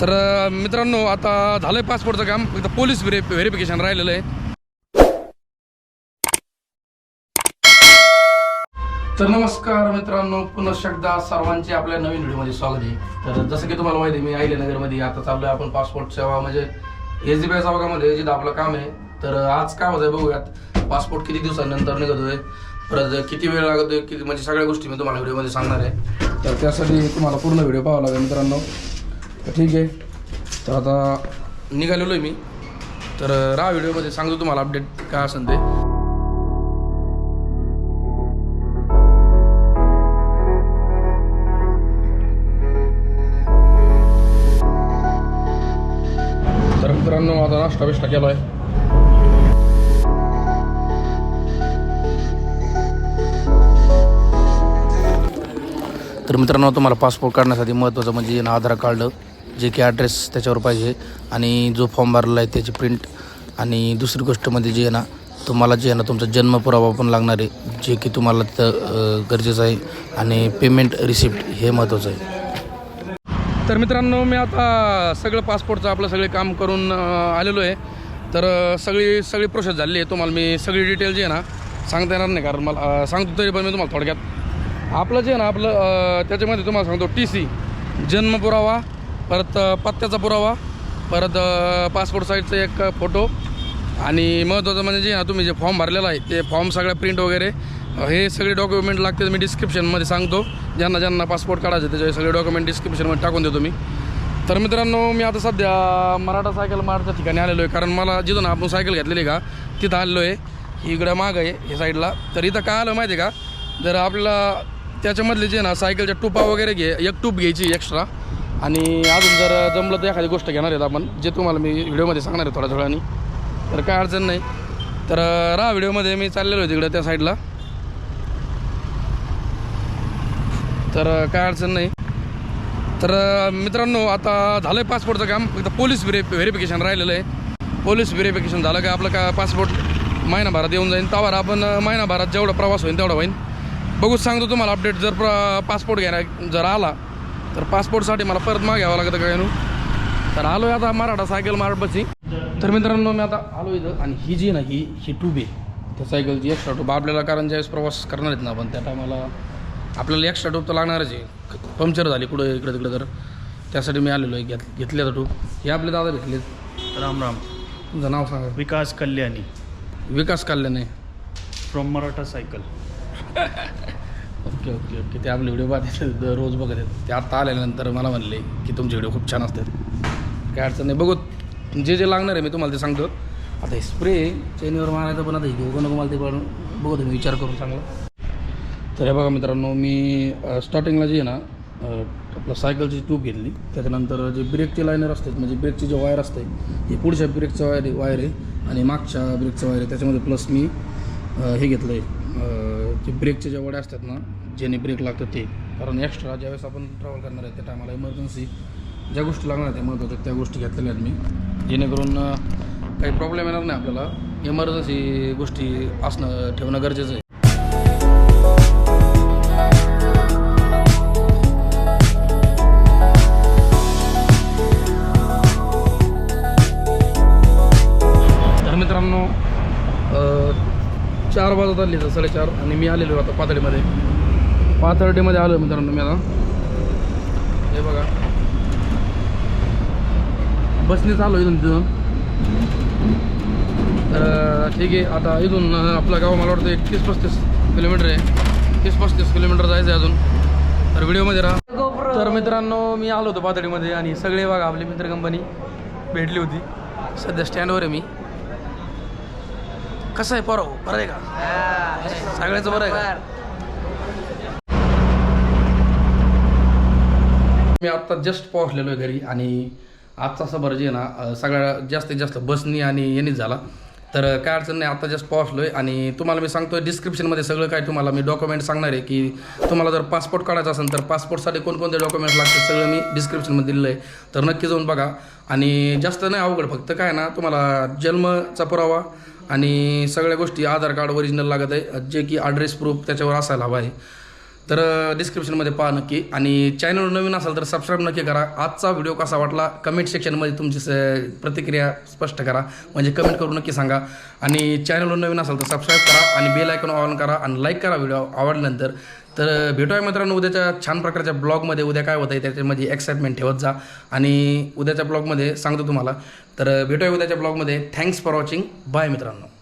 तर मित्रांनो आता झालं आहे पासपोर्टचं काम. एकदा पोलीस व्हेरि व्हेरिफिकेशन राहिलेलं आहे. तर नमस्कार मित्रांनो पुन्हा एकदा सर्वांचे आपल्या नवीन व्हिडिओमध्ये स्वागत आहे. तर जसं की तुम्हाला माहिती आहे मी नगरमध्ये आता चाललोय आपण पासपोर्ट सेवा म्हणजे एस डी बी भागामध्ये जिथं आपलं काम आहे. तर आज काय होतंय बघूयात. पासपोर्ट किती दिवसानंतर निघतोय परत किती वेळ लागतोय किती म्हणजे सगळ्या गोष्टी मी तुम्हाला व्हिडिओमध्ये सांगणार आहे. तर त्यासाठी तुम्हाला पूर्ण व्हिडिओ पाहावा लागेल मित्रांनो. ठीक आहे. तर आता निघालेलो आहे मी. तर राहा व्हिडिओमध्ये. सांगतो तुम्हाला अपडेट काय असेल ते. तर मित्रांनो आता नाश्ता बिष्टा केला आहे तर मित्रांनो तुम्हाला पासपोर्ट काढण्यासाठी महत्त्वाचं म्हणजे आधार कार्ड. जे की ॲड्रेस त्याच्यावर पाहिजे. आणि जो फॉर्म भरला आहे त्याची प्रिंट आणि दुसरी गोष्ट म्हणजे जी आहे ना तुम्हाला जे आहे ना तुमचा जन्मपुरावा पण लागणार आहे जे की तुम्हाला तिथं गरजेचं आहे. आणि पेमेंट रिसिप्ट हे महत्त्वाचं आहे. तर मित्रांनो मी आता सगळं पासपोर्टचं आपलं सगळे काम करून आलेलो आहे. तर सगळी सगळी प्रोसेस झाली आहे. तुम्हाला मी सगळी डिटेल जी आहे ना सांगता येणार नाही कारण मला सांगतो तरी पण मी तुम्हाला थोडक्यात. आपलं जे आहे ना आपलं त्याच्यामध्ये तुम्हाला सांगतो टी सी जन्मपुरावा परत पत्त्याचा पुरावा परत पासपोर्ट साईजचा एक फोटो आणि महत्त्वाचं म्हणजे जे ना तुम्ही जे फॉर्म भरलेला आहे ते फॉर्म सगळ्या प्रिंट वगैरे हे सगळे डॉक्युमेंट लागते मी डिस्क्रिप्शनमध्ये सांगतो. ज्यांना ज्यांना पासपोर्ट काढायचं त्याचे सगळे डॉक्युमेंट डिस्क्रिप्शनमध्ये टाकून देतो मी. तर मित्रांनो मी आता सध्या मराठा सायकल मार्टच्या ठिकाणी आलेलो आहे कारण मला जिथून आपण सायकल घेतलेली का तिथं आलेलो आहे. इकडं मागं आहे हे साईडला तर इथं काय आलं माहिती आहे का? जर आपल्याला त्याच्यामधले जे ना सायकलच्या टुपा वगैरे घे एक टूप घ्यायची एक्स्ट्रा आणि अजून जर जमलं तर एखादी गोष्ट घेणार आहेत आपण जे तुम्हाला मी व्हिडिओमध्ये सांगणार आहे थोड्या थोड्यानी तर काय अडचण नाही. तर राहा व्हिडिओमध्ये मी चाललेलो आहे तिकडं त्या साईडला. तर काय अडचण नाही. तर मित्रांनो आता झालं आहे पासपोर्टचं काम. फक्त पोलीस व्हेरि व्हेरिफिकेशन राहिलेलं आहे. पोलीस व्हेरिफिकेशन झालं का आपलं का पासपोर्ट महिनाभरात येऊन जाईल त्यावर आपण महिनाभरात जेवढा प्रवास होईल तेवढा होईल बघूच सांगतो तुम्हाला अपडेट जर प्र पासपोर्ट घ्यायला जर आला तर पासपोर्टसाठी मला परत माग घ्यावं लागतं काय नू तर आलो आहे आता मराठा सायकल मार्टपाशी तर मित्रांनो मी आता आलो इथं आणि ही जी ना ही ही टूब आहे. त्या सायकलची एक्स्ट्रा टूब आपल्याला कारण ज्यावेळेस प्रवास करणार आहेत ना आपण त्या टायमाला आपल्याला एक्स्ट्रा टूब तर लागणारच आहे. पंक्चर झाली कुठं इकडं तिकडं तर. त्यासाठी मी आलेलो आहे घेत घेतले आता टूब हे आपले दादा भेटले राम राम. तुमचं नाव सांगा. Vikas Kalyani. Vikas Kalyane. From Maratha cycle. Okay okay okay. ते आपले व्हिडिओ पाहते रोज बघत आहेत. ते आत्ता आल्यानंतर मला म्हणले की तुमचे व्हिडिओ खूप छान असतात. काय अडचण नाही. बघू जे जे लागणार आहे मी तुम्हाला ते सांगतो. आता हे स्प्रे चेनीवर मारायचं पण आता हे घेऊ नको मला ते पण बघू तुम्ही विचार करून चांगला. तर हे बघा मित्रांनो मी स्टार्टिंगला जी आहे ना आपलं सायकलची ट्यूब घेतली. त्याच्यानंतर जे ब्रेकचे लायनर असतात म्हणजे ब्रेकची जे वायर असते हे पुढच्या ब्रेकचं वायर वायर आहे आणि मागच्या ब्रेकचं वायर आहे. त्याच्यामध्ये प्लस मी हे घेतलं आहे ते ब्रेकच्या ज्या वड्या असतात ना ज्याने ब्रेक लागतात ते. कारण एक्स्ट्रा ज्यावेळेस आपण ट्रॅव्हल करणार आहे त्या टायमाला इमर्जन्सी ज्या गोष्टी लागणार त्या महत्त्वाच्या त्या गोष्टी घेतलेल्या आहेत मी. जेणेकरून काही प्रॉब्लेम येणार नाही आपल्याला. इमर्जन्सी गोष्टी असणं ठेवणं गरजेचं आहे. चार वाजत आले तर साडेचार आणि मी आलेलो आता पातळीमध्ये पाथर्डीमध्ये आलो मित्रांनो मी आता. हे बघा. बसनेच आलो इथून तिथून. तर ठीक आहे आता इथून आपलं गाव मला वाटतं एक तीस पस्तीस किलोमीटर आहे. तीस पस्तीस किलोमीटर जायचं आहे अजून. तर व्हिडिओमध्ये राहा. तर मित्रांनो मी आलो होतो पातळीमध्ये आणि सगळे बघा आपली मित्र कंपनी भेटली होती. सध्या स्टँडवर आहे मी. कसं आहे परव बरं आहे का? सगळ्याचं बरं आहे का? मी आत्ता जस्ट पोहोचलेलो आहे घरी आणि आजचा सबर जे ना सगळ्या जास्तीत जास्त बसनी आणि यांनीच झाला. तर काय अडचण नाही आत्ता जस्ट पोहोचलो आहे आणि तुम्हाला मी सांगतोय डिस्क्रिप्शनमध्ये सगळं काय तुम्हाला मी डॉक्युमेंट सांगणार आहे की तुम्हाला जर पासपोर्ट काढायचा असेल तर पासपोर्टसाठी कोणकोणते डॉक्युमेंट्स लागतात सगळं मी डिस्क्रिप्शनमध्ये दिलेलं आहे. तर नक्की जाऊन बघा आणि जास्त नाही अवघड फक्त काय ना तुम्हाला जन्मचा पुरावा आणि सगळ्या गोष्टी आधार कार्ड ओरिजिनल लागत आहे. जे की ॲड्रेस प्रूफ त्याच्यावर असायला हवा आहे. तर डिस्क्रिप्शनमध्ये पहा नक्की. आणि चॅनल नवीन असाल तर सबस्क्राईब नक्की करा. आजचा व्हिडिओ कसा वाटला? कमेंट सेक्शनमध्ये तुमची स प्रतिक्रिया स्पष्ट करा. म्हणजे कमेंट करून नक्की सांगा. आणि चॅनलवर नवीन असाल तर सबस्क्राईब करा. आणि बेल आयकॉन ऑन करा. आणि लाईक करा व्हिडिओ आवडल्यानंतर. तर भेटूया मित्रांनो उद्याच्या छान प्रकारच्या ब्लॉगमध्ये. उद्या काय होतं आहे त्याच्यामध्ये एक्साइटमेंट ठेवत जा. आणि उद्याच्या ब्लॉगमध्ये सांगतो तुम्हाला. तर भेटूया उद्याच्या ब्लॉगमध्ये. थँक्स फॉर वॉचिंग बाय मित्रांनो.